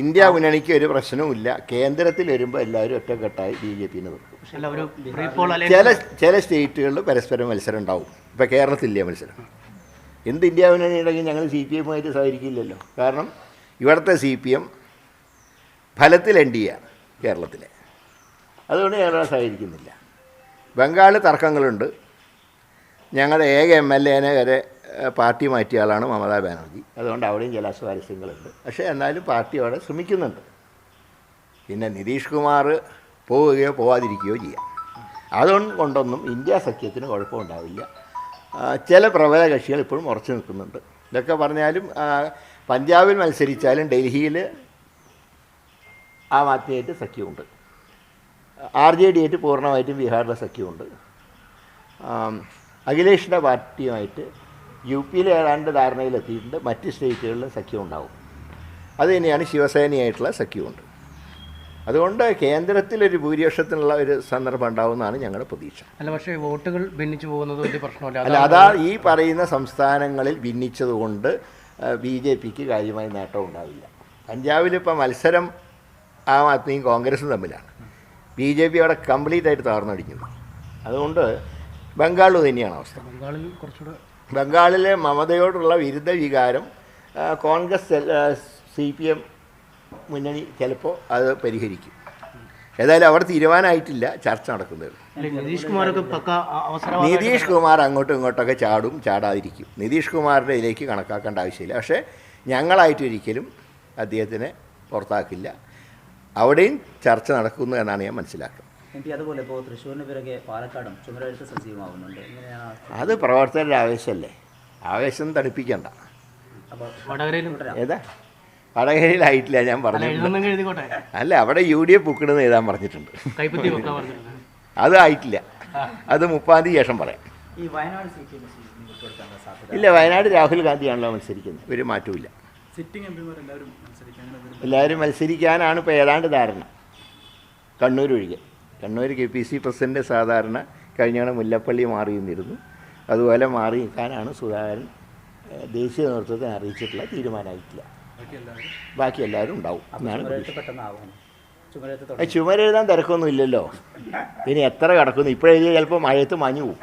India മുന്നണിക്ക് ഒരു പ്രശ്നവുമില്ല. കേന്ദ്രത്തിൽ വരുമ്പോൾ എല്ലാവരും ഒറ്റക്കെട്ടായി ബി ജെ പിന്ന് ചില ചില സ്റ്റേറ്റുകളിൽ പരസ്പരം മത്സരം ഉണ്ടാവും. ഇപ്പോൾ കേരളത്തിലില്ല മത്സരം? എന്ത് ഇന്ത്യ മുന്നണി ഉണ്ടെങ്കിൽ ഞങ്ങൾ സി പി എമ്മുമായിട്ട് സഹകരിക്കില്ലല്ലോ. കാരണം ഇവിടുത്തെ സി പി എം ഫലത്തിൽ എൻ ഡി ആണ് കേരളത്തിലെ. അതുകൊണ്ട് ഞങ്ങൾ സഹകരിക്കുന്നില്ല. ബംഗാളിൽ തർക്കങ്ങളുണ്ട്. ഞങ്ങളുടെ ഏക എം എൽ എനെ വരെ പാർട്ടി മാറ്റിയ ആളാണ് മമതാ ബാനർജി. അതുകൊണ്ട് അവിടെയും ചില അസ്വാരസ്യങ്ങളുണ്ട്. പക്ഷേ എന്നാലും പാർട്ടി അവിടെ ശ്രമിക്കുന്നുണ്ട്. പിന്നെ നിതീഷ് കുമാർ പോവുകയോ പോവാതിരിക്കുകയോ ചെയ്യാം. അതുകൊണ്ട് കൊണ്ടൊന്നും ഇന്ത്യ സഖ്യത്തിന് കുഴപ്പമുണ്ടാവില്ല. ചില പ്രബല കക്ഷികൾ ഇപ്പോഴും ഉറച്ചു നിൽക്കുന്നുണ്ട്. ഇതൊക്കെ പറഞ്ഞാലും പഞ്ചാബിൽ മത്സരിച്ചാലും ഡൽഹിയിൽ ആം ആദ്മിയായിട്ട് സഖ്യമുണ്ട്. ആർ ജെ ഡി ആയിട്ട് പൂർണമായിട്ടും ബീഹാറിലെ സഖ്യമുണ്ട്. അഖിലേഷിന്റെ പാർട്ടിയുമായിട്ട് യു പിയിൽ ഏതാണ്ട് ധാരണയിലെത്തിയിട്ടുണ്ട്. മറ്റ് സ്റ്റേറ്റുകളിൽ സഖ്യം ഉണ്ടാവും അത് തന്നെയാണ് ശിവസേനയായിട്ടുള്ള സഖ്യമുണ്ട്. അതുകൊണ്ട് കേന്ദ്രത്തിലൊരു ഭൂരിപക്ഷത്തിനുള്ള ഒരു സന്ദർഭം ഉണ്ടാവുമെന്നാണ് ഞങ്ങളുടെ പ്രതീക്ഷ. അല്ല പക്ഷേ വോട്ടുകൾ ഭിന്നിച്ചു പോകുന്നത് വലിയ പ്രശ്നമല്ല. അല്ല അതാ ഈ പറയുന്ന സംസ്ഥാനങ്ങളിൽ ഭിന്നിച്ചതുകൊണ്ട് ബി ജെ പിക്ക് കാര്യമായ നേട്ടം ഉണ്ടാവില്ല. പഞ്ചാബിലിപ്പോൾ മത്സരം ആം ആദ്മിയും കോൺഗ്രസും തമ്മിലാണ്. ബി ജെ പി അവിടെ കംപ്ലീറ്റ് ആയിട്ട് തകർന്നടിക്കുന്നു അതുകൊണ്ട് ബംഗാളിൽ തന്നെയാണ് അവസ്ഥ. ബംഗാളിൽ കുറച്ചുകൂടെ ബംഗാളിലെ മമതയോടുള്ള വിരുദ്ധ വികാരം കോൺഗ്രസ് സി പി എം മുന്നണി ചിലപ്പോൾ അത് പരിഹരിക്കും. ഏതായാലും അവിടെ തീരുമാനമായിട്ടില്ല ചർച്ച നടക്കുന്നത്. നിതീഷ് കുമാർ അങ്ങോട്ടും ഇങ്ങോട്ടൊക്കെ ചാടും ചാടാതിരിക്കും. നിതീഷ് കുമാറിന്റെ ഇതിലേക്ക് കണക്കാക്കേണ്ട ആവശ്യമില്ല. പക്ഷേ ഞങ്ങളായിട്ടൊരിക്കലും അദ്ദേഹത്തിനെ പുറത്താക്കില്ല. അവിടെയും ചർച്ച നടക്കുന്നു എന്നാണ് ഞാൻ മനസ്സിലാക്കുന്നത്. എം പി അതുപോലെ ഇപ്പോൾ തൃശ്ശൂരിന് പിറകെ പാലക്കാടും ചുമരെഴുത്ത് ആ- അത് പ്രവർത്തകരുടെ ആവേശമല്ലേ? ആവേശം തണുപ്പിക്കണ്ട ഏതാ? വടകരയിലായിട്ടില്ല ഞാൻ പറഞ്ഞു അല്ല അവിടെ യു ഡി എഫ് ബുക്കിടുന്ന് എഴുതാൻ പറഞ്ഞിട്ടുണ്ട്. കൈപ്പത്തി വെക്കാൻ പറഞ്ഞിട്ടുണ്ട്. അത് ആയിട്ടില്ല. അത് മുപ്പാം തീയതി ശേഷം പറയാം. ഇല്ല വയനാട് രാഹുൽ ഗാന്ധിയാണല്ലോ മത്സരിക്കുന്നത്. ഒരു മാറ്റവും സിറ്റിംഗ് എംപിമാർ എല്ലാവരും മത്സരിക്കാൻ എല്ലാവരും മത്സരിക്കാനാണ് ഇപ്പോൾ ഏതാണ്ട് ധാരണ. കണ്ണൂർ ഒഴികെ. Kannur K P C president സാധാരണ കഴിഞ്ഞാണ് മുല്ലപ്പള്ളി മാറി നിന്നിരുന്നു അതുപോലെ മാറി നിൽക്കാനാണ് സുധാകരൻ ദേശീയ നേതൃത്വത്തെ അറിയിച്ചിട്ടുള്ള തീരുമാനമായിട്ടില്ല. ബാക്കി എല്ലാവരും ഉണ്ടാവും എന്നാണ് ചുമരെഴുതാൻ തിരക്കൊന്നും ഇല്ലല്ലോ. ഇനി എത്ര കിടക്കുന്നു? ഇപ്പോഴെഴുതിയാൽ ചിലപ്പോൾ മഴയത്ത് മഞ്ഞു പോകും